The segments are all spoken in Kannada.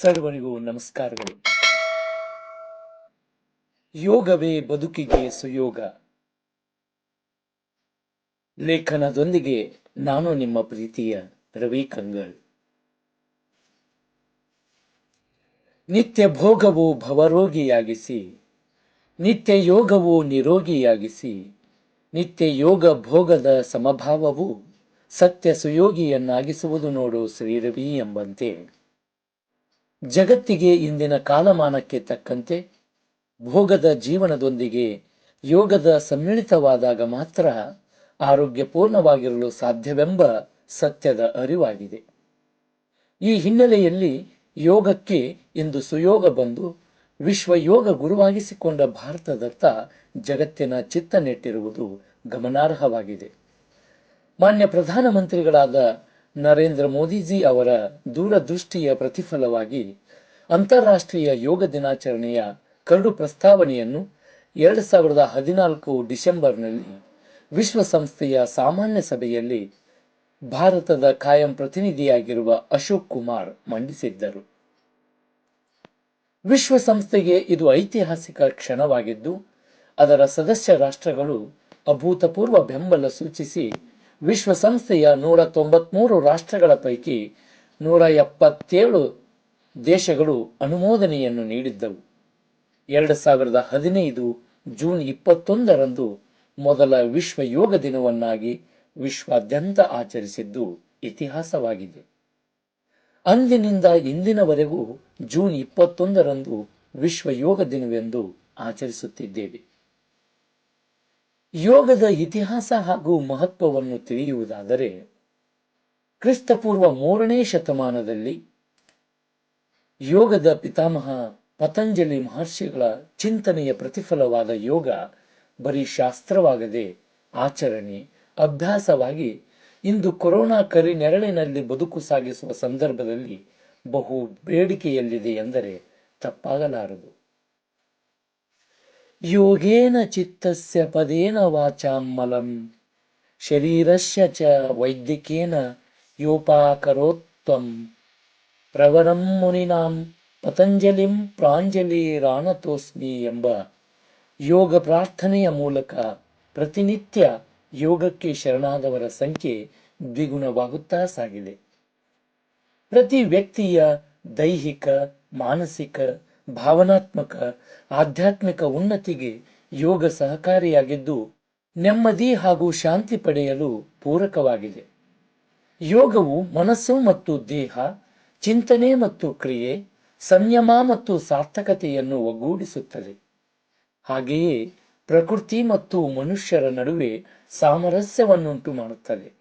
ಸರ್ವರಿಗೂ ನಮಸ್ಕಾರಗಳು. ಯೋಗವೇ ಬದುಕಿಗೆ ಸುಯೋಗ. ಲೇಖನದೊಂದಿಗೆ ನಾನು ನಿಮ್ಮ ಪ್ರೀತಿಯ ರವಿ ಕಂಗಳ್ ನಿತ್ಯ ಭೋಗವು ಭವರೋಗಿಯಾಗಿಸಿ, ನಿತ್ಯ ಯೋಗವು ನಿರೋಗಿಯಾಗಿಸಿ, ನಿತ್ಯ ಯೋಗ ಭೋಗದ ಸಮಭಾವವು ಸತ್ಯ ಸುಯೋಗಿಯನ್ನಾಗಿಸುವುದು ನೋಡು ಶ್ರೀರವಿ ಎಂಬಂತೆ. ಜಗತ್ತಿಗೆ ಇಂದಿನ ಕಾಲಮಾನಕ್ಕೆ ತಕ್ಕಂತೆ ಭೋಗದ ಜೀವನದೊಂದಿಗೆ ಯೋಗದ ಸಮ್ಮಿಳಿತವಾದಾಗ ಮಾತ್ರ ಆರೋಗ್ಯಪೂರ್ಣವಾಗಿರಲು ಸಾಧ್ಯವೆಂಬ ಸತ್ಯದ ಅರಿವಾಗಿದೆ. ಈ ಹಿನ್ನೆಲೆಯಲ್ಲಿ ಯೋಗಕ್ಕೆ ಇಂದು ಸುಯೋಗ ಬಂದು ವಿಶ್ವ ಯೋಗ ಗುರುವಾಗಿಸಿಕೊಂಡ ಭಾರತದತ್ತ ಜಗತ್ತಿನ ಚಿತ್ತ ನೆಟ್ಟಿರುವುದು ಗಮನಾರ್ಹವಾಗಿದೆ. ಮಾನ್ಯ ಪ್ರಧಾನಮಂತ್ರಿಗಳಾದ ನರೇಂದ್ರ ಮೋದಿಜಿ ಅವರ ದೂರದೃಷ್ಟಿಯ ಪ್ರತಿಫಲವಾಗಿ ಅಂತಾರಾಷ್ಟ್ರೀಯ ಯೋಗ ದಿನಾಚರಣೆಯ ಕರಡು ಪ್ರಸ್ತಾವನೆಯನ್ನು ಎರಡು ಸಾವಿರದ ಹದಿನಾಲ್ಕು ಡಿಸೆಂಬರ್ನಲ್ಲಿ ವಿಶ್ವಸಂಸ್ಥೆಯ ಸಾಮಾನ್ಯ ಸಭೆಯಲ್ಲಿ ಭಾರತದ ಕಾಯಂ ಪ್ರತಿನಿಧಿಯಾಗಿರುವ ಅಶೋಕ್ ಕುಮಾರ್ ಮಂಡಿಸಿದ್ದರು. ವಿಶ್ವಸಂಸ್ಥೆಗೆ ಇದು ಐತಿಹಾಸಿಕ ಕ್ಷಣವಾಗಿದ್ದು, ಅದರ ಸದಸ್ಯ ರಾಷ್ಟ್ರಗಳು ಅಭೂತಪೂರ್ವ ಬೆಂಬಲ ಸೂಚಿಸಿ ವಿಶ್ವಸಂಸ್ಥೆಯ ನೂರ ತೊಂಬತ್ಮೂರು ರಾಷ್ಟ್ರಗಳ ಪೈಕಿ ನೂರ ಎಪ್ಪತ್ತೇಳು ದೇಶಗಳು ಅನುಮೋದನೆಯನ್ನು ನೀಡಿದ್ದವು. ಎರಡು ಸಾವಿರದ ಹದಿನೈದು ಜೂನ್ ಇಪ್ಪತ್ತೊಂದರಂದು ಮೊದಲ ವಿಶ್ವ ಯೋಗ ದಿನವನ್ನಾಗಿ ವಿಶ್ವಾದ್ಯಂತ ಆಚರಿಸಿದ್ದು ಇತಿಹಾಸವಾಗಿದೆ. ಅಂದಿನಿಂದ ಇಂದಿನವರೆಗೂ ಜೂನ್ ಇಪ್ಪತ್ತೊಂದರಂದು ವಿಶ್ವ ಯೋಗ ದಿನವೆಂದು ಆಚರಿಸುತ್ತಿದ್ದೇವೆ. ಯೋಗದ ಇತಿಹಾಸ ಹಾಗೂ ಮಹತ್ವವನ್ನು ತಿಳಿಯುವುದಾದರೆ, ಕ್ರಿಸ್ತಪೂರ್ವ ಮೂರನೇ ಶತಮಾನದಲ್ಲಿ ಯೋಗದ ಪಿತಾಮಹ ಪತಂಜಲಿ ಮಹರ್ಷಿಗಳ ಚಿಂತನೆಯ ಪ್ರತಿಫಲವಾದ ಯೋಗ ಬರೀ ಶಾಸ್ತ್ರವಾಗದೆ ಆಚರಣೆ, ಅಭ್ಯಾಸವಾಗಿ ಇಂದು ಕೊರೋನಾ ಕರಿ ನೆರಳಿನಲ್ಲಿ ಬದುಕು ಸಾಗಿಸುವ ಸಂದರ್ಭದಲ್ಲಿ ಬಹು ಬೇಡಿಕೆಯಲ್ಲಿದೆ ಎಂದರೆ ತಪ್ಪಾಗಲಾರದು. ಯೋಗೇನ ಚಿತ್ತಸ್ಯ ಪದೇನ ವಾಚಾಮಲಂ ಶರೀರಸ್ಯ ಚ ವೈದ್ಯಕೇನ ಯೋಪಾಕರೋತ್ವಂ. ಪ್ರವರಂ ಮುನಿನಾಂ ಪತಂಜಲಿಂ ಪ್ರಾಂಜಲಿರಾಣತೋಸ್ಮಿ ಎಂಬ ಯೋಗ ಪ್ರಾರ್ಥನೆಯ ಮೂಲಕ ಪ್ರತಿನಿತ್ಯ ಯೋಗಕ್ಕೆ ಶರಣಾದವರ ಸಂಖ್ಯೆ ದ್ವಿಗುಣವಾಗುತ್ತಾ ಸಾಗಿದೆ. ಪ್ರತಿ ವ್ಯಕ್ತಿಯ ದೈಹಿಕ, ಮಾನಸಿಕ ಭಾವನಾತ್ಮಕ, ಆಧ್ಯಾತ್ಮಿಕ ಉನ್ನತಿಗೆ ಯೋಗ ಸಹಕಾರಿಯಾಗಿದ್ದು ನೆಮ್ಮದಿ ಹಾಗೂ ಶಾಂತಿ ಪಡೆಯಲು ಪೂರಕವಾಗಿದೆ. ಯೋಗವು ಮನಸ್ಸು ಮತ್ತು ದೇಹ, ಚಿಂತನೆ ಮತ್ತು ಕ್ರಿಯೆ, ಸಂಯಮ ಮತ್ತು ಸಾರ್ಥಕತೆಯನ್ನು ಒಗ್ಗೂಡಿಸುತ್ತದೆ. ಹಾಗೆಯೇ ಪ್ರಕೃತಿ ಮತ್ತು ಮನುಷ್ಯರ ನಡುವೆ ಸಾಮರಸ್ಯವನ್ನುಂಟು ಮಾಡುತ್ತದೆ.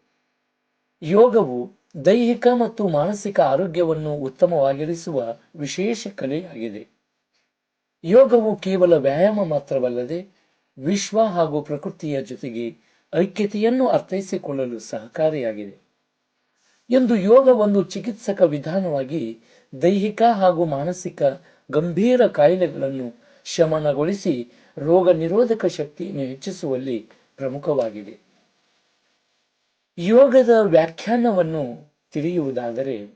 ಯೋಗವು ದೈಹಿಕ ಮತ್ತು ಮಾನಸಿಕ ಆರೋಗ್ಯವನ್ನು ಉತ್ತಮವಾಗಿರಿಸುವ ವಿಶೇಷ ಕಲೆಯಾಗಿದೆ. ಯೋಗವು ಕೇವಲ ವ್ಯಾಯಾಮ ಮಾತ್ರವಲ್ಲದೆ ವಿಶ್ವ ಹಾಗೂ ಪ್ರಕೃತಿಯ ಜೊತೆಗೆ ಐಕ್ಯತೆಯನ್ನು ಅರ್ಥೈಸಿಕೊಳ್ಳಲು ಸಹಕಾರಿಯಾಗಿದೆ. ಎಂದು ಯೋಗ ಒಂದು ಚಿಕಿತ್ಸಕ ವಿಧಾನವಾಗಿ ದೈಹಿಕ ಹಾಗೂ ಮಾನಸಿಕ ಗಂಭೀರ ಕಾಯಿಲೆಗಳನ್ನು ಶಮನಗೊಳಿಸಿ ರೋಗ ನಿರೋಧಕ ಶಕ್ತಿಯನ್ನು ಹೆಚ್ಚಿಸುವಲ್ಲಿ ಪ್ರಮುಖವಾಗಿದೆ. ಯೋಗದ ವ್ಯಾಖ್ಯಾನವನ್ನು ತಿಳಿಯುವುದಾದರೆ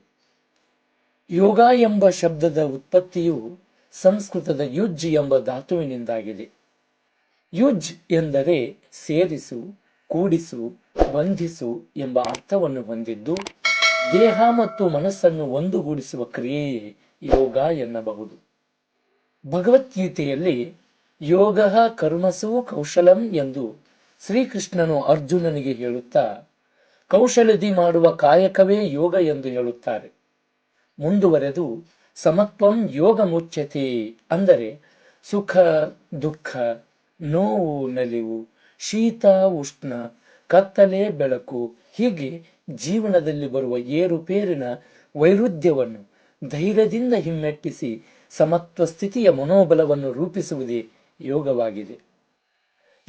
ಯೋಗ ಎಂಬ ಶಬ್ದದ ಉತ್ಪತ್ತಿಯು ಸಂಸ್ಕೃತದ ಯುಜ್ ಎಂಬ ಧಾತುವಿನಿಂದಾಗಿದೆ. ಯುಜ್ ಎಂದರೆ ಸೇರಿಸು, ಕೂಡಿಸು, ಬಂಧಿಸು ಎಂಬ ಅರ್ಥವನ್ನು ಹೊಂದಿದ್ದು, ದೇಹ ಮತ್ತು ಮನಸ್ಸನ್ನು ಒಂದುಗೂಡಿಸುವ ಕ್ರಿಯೆಯೇ ಯೋಗ ಎನ್ನಬಹುದು. ಭಗವದ್ಗೀತೆಯಲ್ಲಿ ಯೋಗ ಕರ್ಮಸು ಕೌಶಲಂ ಎಂದು ಶ್ರೀಕೃಷ್ಣನು ಅರ್ಜುನನಿಗೆ ಹೇಳುತ್ತಾ, ಕೌಶಲದಿ ಮಾಡುವ ಕಾಯಕವೇ ಯೋಗ ಎಂದು ಹೇಳುತ್ತಾರೆ. ಮುಂದುವರೆದು ಸಮತ್ವಂ ಯೋಗ ಮುಚ್ಚತಿ ಅಂದರೆ ಸುಖ, ದುಃಖ, ನೋವು, ನಲಿವು, ಶೀತ, ಉಷ್ಣ, ಕತ್ತಲೆ, ಬೆಳಕು, ಹೀಗೆ ಜೀವನದಲ್ಲಿ ಬರುವ ಏರುಪೇರಿನ ವೈರುಧ್ಯವನ್ನು ಧೈರ್ಯದಿಂದ ಹಿಮ್ಮೆಟ್ಟಿಸಿ ಸಮತ್ವ ಸ್ಥಿತಿಯ ಮನೋಬಲವನ್ನು ರೂಪಿಸುವುದೇ ಯೋಗವಾಗಿದೆ.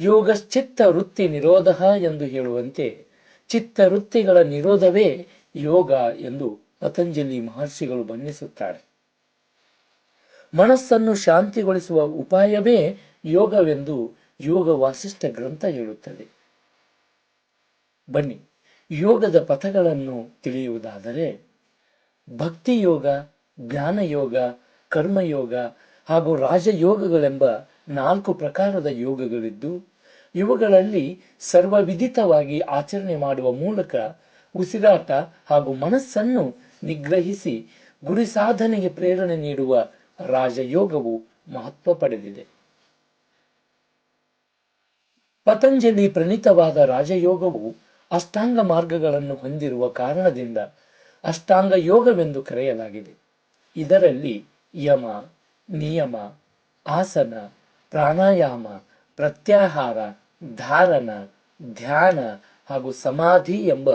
ಯೋಗಶ್ಚಿತ್ತ ವೃತ್ತಿ ನಿರೋಧ ಎಂದು ಹೇಳುವಂತೆ ಚಿತ್ತ ವೃತ್ತಿಗಳ ನಿರೋಧವೇ ಯೋಗ ಎಂದು ಪತಂಜಲಿ ಮಹರ್ಷಿಗಳು ಬಣ್ಣಿಸುತ್ತಾರೆ. ಮನಸ್ಸನ್ನು ಶಾಂತಿಗೊಳಿಸುವ ಉಪಾಯವೇ ಯೋಗವೆಂದು ಯೋಗ ವಾಸಿಷ್ಠ ಗ್ರಂಥ ಹೇಳುತ್ತದೆ. ಬನ್ನಿ, ಯೋಗದ ಪಥಗಳನ್ನು ತಿಳಿಯುವುದಾದರೆ, ಭಕ್ತಿ ಯೋಗ, ಜ್ಞಾನ ಯೋಗ ಕರ್ಮಯೋಗ ಹಾಗೂ ರಾಜಯೋಗಗಳೆಂಬ ನಾಲ್ಕು ಪ್ರಕಾರದ ಯೋಗಗಳಿದ್ದು, ಇವುಗಳಲ್ಲಿ ಸರ್ವವಿದಿತವಾಗಿ ಆಚರಣೆ ಮಾಡುವ ಮೂಲಕ ಉಸಿರಾಟ ಹಾಗೂ ಮನಸ್ಸನ್ನು ನಿಗ್ರಹಿಸಿ ಗುರಿ ಸಾಧನೆಗೆ ಪ್ರೇರಣೆ ನೀಡುವ ರಾಜಯೋಗವು ಮಹತ್ವ ಪಡೆದಿದೆ. ಪತಂಜಲಿ ಪ್ರಣೀತವಾದ ರಾಜಯೋಗವು ಅಷ್ಟಾಂಗ ಮಾರ್ಗಗಳನ್ನು ಹೊಂದಿರುವ ಕಾರಣದಿಂದ ಅಷ್ಟಾಂಗ ಯೋಗವೆಂದು ಕರೆಯಲಾಗಿದೆ. ಇದರಲ್ಲಿ ಯಮ, ನಿಯಮ, ಆಸನ, ಪ್ರಾಣಾಯಾಮ, ಪ್ರತ್ಯಾಹಾರ, ಧಾರಣ, ಧ್ಯಾನ ಹಾಗೂ ಸಮಾಧಿ ಎಂಬ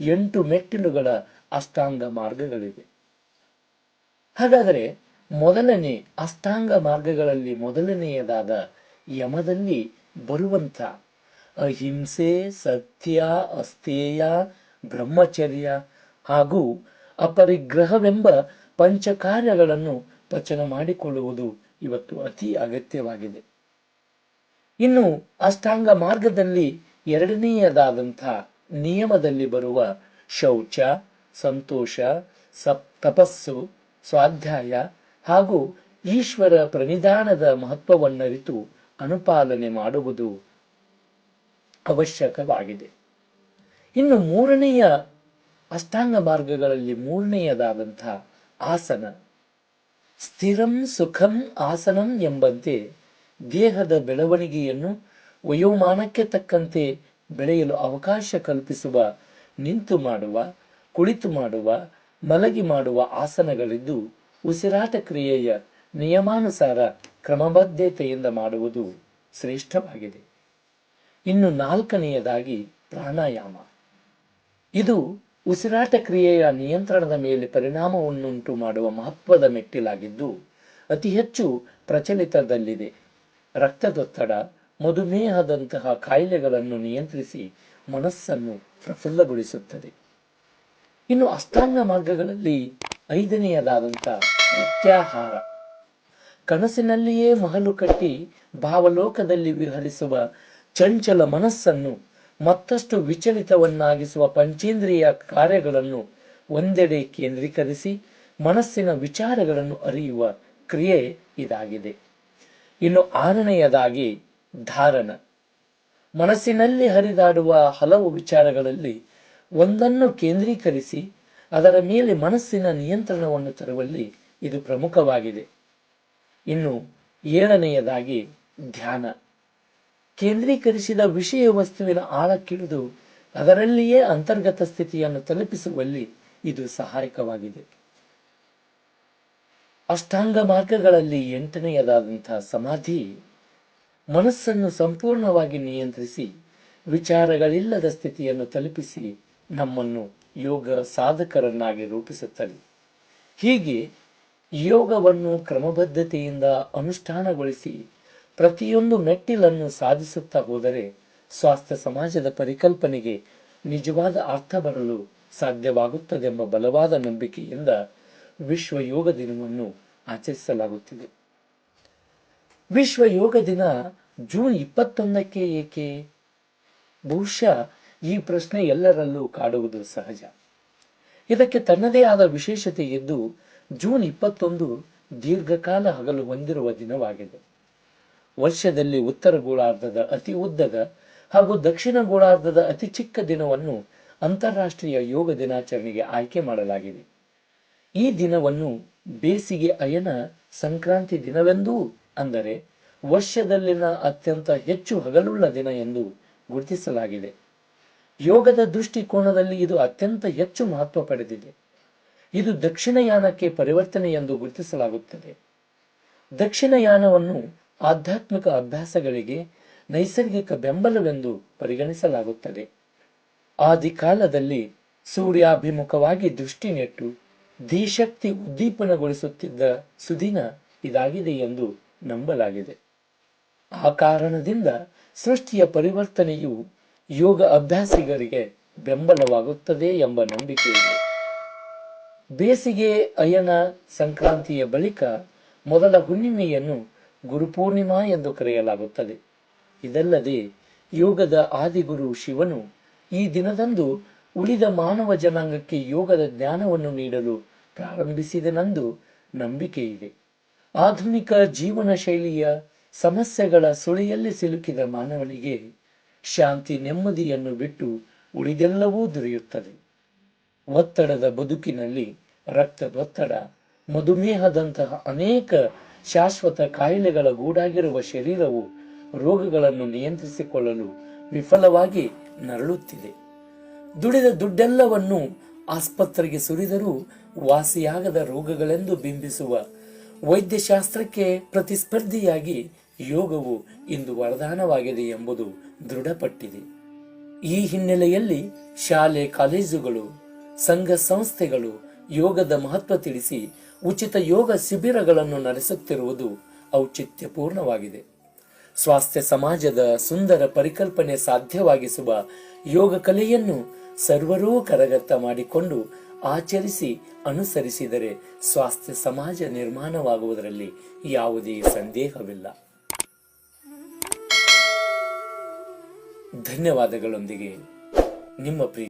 ಎಂಟು ಮೆಟ್ಟಿಲುಗಳ ಅಷ್ಟಾಂಗ ಮಾರ್ಗಗಳಿವೆ. ಹಾಗಾದರೆ ಮೊದಲನೇ ಅಷ್ಟಾಂಗ ಮಾರ್ಗಗಳಲ್ಲಿ ಮೊದಲನೆಯದಾದ ಯಮದಲ್ಲಿ ಬರುವಂತ ಅಹಿಂಸೆ, ಸತ್ಯ, ಅಸ್ಥೇಯ, ಬ್ರಹ್ಮಚರ್ಯ ಹಾಗೂ ಅಪರಿಗ್ರಹವೆಂಬ ಪಂಚಕಾರ್ಯಗಳನ್ನು ಪಚನ ಮಾಡಿಕೊಳ್ಳುವುದು ಇವತ್ತು ಅತಿ ಅಗತ್ಯವಾಗಿದೆ. ಇನ್ನು ಅಷ್ಟಾಂಗ ಮಾರ್ಗದಲ್ಲಿ ಎರಡನೆಯದಾದಂಥ ನಿಯಮದಲ್ಲಿ ಬರುವ ಶೌಚ, ಸಂತೋಷ, ಸಪ್, ತಪಸ್ಸು, ಸ್ವಾಧ್ಯಾಯ ಹಾಗೂ ಈಶ್ವರ ಪ್ರನಿಧಾನದ ಮಹತ್ವವನ್ನರಿತು ಅನುಪಾಲನೆ ಮಾಡುವುದು ಅವಶ್ಯಕವಾಗಿದೆ. ಇನ್ನು ಮೂರನೆಯ ಅಷ್ಟಾಂಗ ಮಾರ್ಗಗಳಲ್ಲಿ ಮೂರನೆಯದಾದಂಥ ಆಸನ, ಸ್ಥಿರಂ ಸುಖಂ ಆಸನಂ ಎಂಬಂತೆ ದೇಹದ ಬೆಳವಣಿಗೆಯನ್ನು ವಯೋಮಾನಕ್ಕೆ ತಕ್ಕಂತೆ ಬೆಳೆಯಲು ಅವಕಾಶ ಕಲ್ಪಿಸುವ, ನಿಂತು ಮಾಡುವ, ಕುಳಿತು ಮಾಡುವ, ಮಲಗಿ ಮಾಡುವ ಆಸನಗಳಿದ್ದು ಉಸಿರಾಟ ಕ್ರಿಯೆಯ ನಿಯಮಾನುಸಾರ ಕ್ರಮಬದ್ಧತೆಯಿಂದ ಮಾಡುವುದು ಶ್ರೇಷ್ಠವಾಗಿದೆ. ಇನ್ನು ನಾಲ್ಕನೆಯದಾಗಿ ಪ್ರಾಣಾಯಾಮ. ಇದು ಉಸಿರಾಟ ಕ್ರಿಯೆಯ ನಿಯಂತ್ರಣದ ಮೇಲೆ ಪರಿಣಾಮವನ್ನುಂಟು ಮಾಡುವ ಮಹತ್ವದ ಮೆಟ್ಟಿಲಾಗಿದ್ದು, ಅತಿ ಹೆಚ್ಚು ಪ್ರಚಲಿತದಲ್ಲಿದೆ. ರಕ್ತದೊತ್ತಡ, ಮಧುಮೇಹದಂತಹ ಕಾಯಿಲೆಗಳನ್ನು ನಿಯಂತ್ರಿಸಿ ಮನಸ್ಸನ್ನು ಪ್ರಫುಲ್ಲಗೊಳಿಸುತ್ತದೆ. ಇನ್ನು ಅಷ್ಟಾಂಗ ಮಾರ್ಗಗಳಲ್ಲಿ ಐದನೆಯದಾದಂಥ ನಿತ್ಯಾಹಾರ. ಕನಸಿನಲ್ಲಿಯೇ ಮಹಲು ಕಟ್ಟಿ ಭಾವಲೋಕದಲ್ಲಿ ವಿಹರಿಸುವ ಚಂಚಲ ಮನಸ್ಸನ್ನು, ಮತ್ತಷ್ಟು ವಿಚಲಿತವನ್ನಾಗಿಸುವ ಪಂಚೇಂದ್ರಿಯ ಕಾರ್ಯಗಳನ್ನು ಒಂದೆಡೆ ಕೇಂದ್ರೀಕರಿಸಿ ಮನಸ್ಸಿನ ವಿಚಾರಗಳನ್ನು ಅರಿಯುವ ಕ್ರಿಯೆ ಇದಾಗಿದೆ. ಇನ್ನು ಆರನೆಯದಾಗಿ ಧಾರಣ. ಮನಸ್ಸಿನಲ್ಲಿ ಹರಿದಾಡುವ ಹಲವು ವಿಚಾರಗಳಲ್ಲಿ ಒಂದನ್ನು ಕೇಂದ್ರೀಕರಿಸಿ ಅದರ ಮೇಲೆ ಮನಸ್ಸಿನ ನಿಯಂತ್ರಣವನ್ನು ತರುವಲ್ಲಿ ಇದು ಪ್ರಮುಖವಾಗಿದೆ. ಇನ್ನು ಏಳನೆಯದಾಗಿ ಧ್ಯಾನ. ಕೇಂದ್ರೀಕರಿಸಿದ ವಿಷಯ ವಸ್ತುವಿನ ಆಳಕ್ಕಿಳಿದು ಅದರಲ್ಲಿಯೇ ಅಂತರ್ಗತ ಸ್ಥಿತಿಯನ್ನು ತಲುಪಿಸುವಲ್ಲಿ ಇದು ಸಹಾಯಕವಾಗಿದೆ. ಅಷ್ಟಾಂಗ ಮಾರ್ಗಗಳಲ್ಲಿ ಎಂಟನೆಯದಾದಂತಹ ಸಮಾಧಿ, ಮನಸ್ಸನ್ನು ಸಂಪೂರ್ಣವಾಗಿ ನಿಯಂತ್ರಿಸಿ, ವಿಚಾರಗಳಿಲ್ಲದ ಸ್ಥಿತಿಯನ್ನು ತಲುಪಿಸಿ ನಮ್ಮನ್ನು ಯೋಗ ಸಾಧಕರನ್ನಾಗಿ ರೂಪಿಸುತ್ತದೆ ಹೀಗೆ ಯೋಗವನ್ನು ಕ್ರಮಬದ್ಧತೆಯಿಂದ ಅನುಷ್ಠಾನಗೊಳಿಸಿ ಪ್ರತಿಯೊಂದು ಮೆಟ್ಟಿಲನ್ನು ಸಾಧಿಸುತ್ತಾ ಹೋದರೆ ಸ್ವಾಸ್ಥ್ಯ ಸಮಾಜದ ಪರಿಕಲ್ಪನೆಗೆ ನಿಜವಾದ ಅರ್ಥ ಬರಲು ಸಾಧ್ಯವಾಗುತ್ತದೆಂಬ ಬಲವಾದ ನಂಬಿಕೆಯಿಂದ ವಿಶ್ವ ಯೋಗ ದಿನವನ್ನು ಆಚರಿಸಲಾಗುತ್ತಿದೆ. ವಿಶ್ವ ಯೋಗ ದಿನ ಜೂನ್ ಇಪ್ಪತ್ತೊಂದಕ್ಕೆ ಏಕೆ? ಬಹುಶಃ ಈ ಪ್ರಶ್ನೆ ಎಲ್ಲರಲ್ಲೂ ಕಾಡುವುದು ಸಹಜ. ಇದಕ್ಕೆ ತನ್ನದೇ ಆದ ವಿಶೇಷತೆ ಇದ್ದು, ಜೂನ್ ಇಪ್ಪತ್ತೊಂದು ದೀರ್ಘಕಾಲ ಹಗಲು ಹೊಂದಿರುವ ದಿನವಾಗಿದೆ. ವರ್ಷದಲ್ಲಿ ಉತ್ತರ ಗೋಳಾರ್ಧದ ಅತಿ ಉದ್ದದ ಹಾಗೂ ದಕ್ಷಿಣ ಗೋಳಾರ್ಧದ ಅತಿ ಚಿಕ್ಕ ದಿನವನ್ನು ಅಂತಾರಾಷ್ಟ್ರೀಯ ಯೋಗ ದಿನಾಚರಣೆಗೆ ಆಯ್ಕೆ ಮಾಡಲಾಗಿದೆ. ಈ ದಿನವನ್ನು ಬೇಸಿಗೆ ಅಯನ ಸಂಕ್ರಾಂತಿ ದಿನವೆಂದೂ ಅಂದರೆ ವರ್ಷದಲ್ಲಿನ ಅತ್ಯಂತ ಹೆಚ್ಚು ಹಗಲುಳ್ಳ ದಿನ ಎಂದು ಗುರುತಿಸಲಾಗಿದೆ. ಯೋಗದ ದೃಷ್ಟಿಕೋನದಲ್ಲಿ ಇದು ಅತ್ಯಂತ ಹೆಚ್ಚು ಮಹತ್ವ ಪಡೆದಿದೆ. ಇದು ದಕ್ಷಿಣಯಾನಕ್ಕೆ ಪರಿವರ್ತನೆ ಎಂದು ಗುರುತಿಸಲಾಗುತ್ತದೆ. ದಕ್ಷಿಣಯಾನವನ್ನು ಆಧ್ಯಾತ್ಮಿಕ ಅಭ್ಯಾಸಗಳಿಗೆ ನೈಸರ್ಗಿಕ ಬೆಂಬಲವೆಂದು ಪರಿಗಣಿಸಲಾಗುತ್ತದೆ. ಆದಿಕಾಲದಲ್ಲಿ ಸೂರ್ಯಾಭಿಮುಖವಾಗಿ ದೃಷ್ಟಿ ನೆಟ್ಟು ಧೀಶಕ್ತಿ ಉದ್ದೀಪನಗೊಳಿಸುತ್ತಿದ್ದ ಸುದಿನ ಇದಾಗಿದೆ ಎಂದು ನಂಬಲಾಗಿದೆ. ಆ ಕಾರಣದಿಂದ ಸೃಷ್ಟಿಯ ಪರಿವರ್ತನೆಯು ಯೋಗ ಅಭ್ಯಾಸಿಗರಿಗೆ ಬೆಂಬಲವಾಗುತ್ತದೆ ಎಂಬ ನಂಬಿಕೆ ಇದೆ. ಬೇಸಿಗೆ ಅಯನ ಸಂಕ್ರಾಂತಿಯ ಬಳಿಕ ಮೊದಲ ಹುಣ್ಣಿಮೆಯನ್ನು ಗುರುಪೂರ್ಣಿಮಾ ಎಂದು ಕರೆಯಲಾಗುತ್ತದೆ. ಇದಲ್ಲದೆ ಯೋಗದ ಆದಿಗುರು ಶಿವನು ಈ ದಿನದಂದು ಉಳಿದ ಮಾನವ ಜನಾಂಗಕ್ಕೆ ಯೋಗದ ಜ್ಞಾನವನ್ನು ನೀಡಲು ಪ್ರಾರಂಭಿಸಿದನೆಂದು ನಂಬಿಕೆ ಇದೆ. ಆಧುನಿಕ ಜೀವನ ಶೈಲಿಯ ಸಮಸ್ಯೆಗಳ ಸುಳಿಯಲ್ಲಿ ಸಿಲುಕಿದ ಮಾನವನಿಗೆ ಶಾಂತಿ ನೆಮ್ಮದಿಯನ್ನು ಬಿಟ್ಟು ಉಳಿದೆಲ್ಲವೂ ದೊರೆಯುತ್ತದೆ. ಒತ್ತಡದ ಬದುಕಿನಲ್ಲಿ ರಕ್ತದೊತ್ತಡ ಮಧುಮೇಹದಂತಹ ಅನೇಕ ಶಾಶ್ವತ ಕಾಯಿಲೆಗಳ ಗೂಡಾಗಿರುವ ಶರೀರವು ರೋಗಗಳನ್ನು ನಿಯಂತ್ರಿಸಿಕೊಳ್ಳಲು ವಿಫಲವಾಗಿ ನರಳುತ್ತಿದೆ. ದುಡಿದ ದುಡ್ಡೆಲ್ಲವನ್ನು ಆಸ್ಪತ್ರೆಗೆ ಸುರಿದರೂ ವಾಸಿಯಾಗದ ರೋಗಗಳೆಂದು ಬಿಂಬಿಸುವ ವೈದ್ಯಶಾಸ್ತ್ರಕ್ಕೆ ಪ್ರತಿಸ್ಪರ್ಧಿಯಾಗಿ ಯೋಗವು ಇಂದು ವರದಾನವಾಗಿದೆ ಎಂಬುದು ದೃಢಪಟ್ಟಿದೆ. ಈ ಹಿನ್ನೆಲೆಯಲ್ಲಿ ಶಾಲೆ, ಕಾಲೇಜುಗಳು, ಸಂಘ ಸಂಸ್ಥೆಗಳು ಯೋಗದ ಮಹತ್ವ ತಿಳಿಸಿ ಉಚಿತ ಯೋಗ ಶಿಬಿರಗಳನ್ನು ನಡೆಸುತ್ತಿರುವುದು ಔಚಿತ್ಯಪೂರ್ಣವಾಗಿದೆ. ಸ್ವಾಸ್ಥ್ಯ ಸಮಾಜದ ಸುಂದರ ಪರಿಕಲ್ಪನೆ ಸಾಧ್ಯವಾಗಿಸುವ ಯೋಗ ಕಲೆಯನ್ನು ಸರ್ವರೂ ಕರಗತ ಮಾಡಿಕೊಂಡು ಆಚರಿಸಿ ಅನುಸರಿಸಿದರೆ ಸ್ವಾಸ್ಥ್ಯ ಸಮಾಜ ನಿರ್ಮಾಣವಾಗುವುದರಲ್ಲಿ ಯಾವುದೇ ಸಂದೇಹವಿಲ್ಲ. ಧನ್ಯವಾದಗಳೊಂದಿಗೆ ನಿಮ್ಮ ಪ್ರೀತಿ.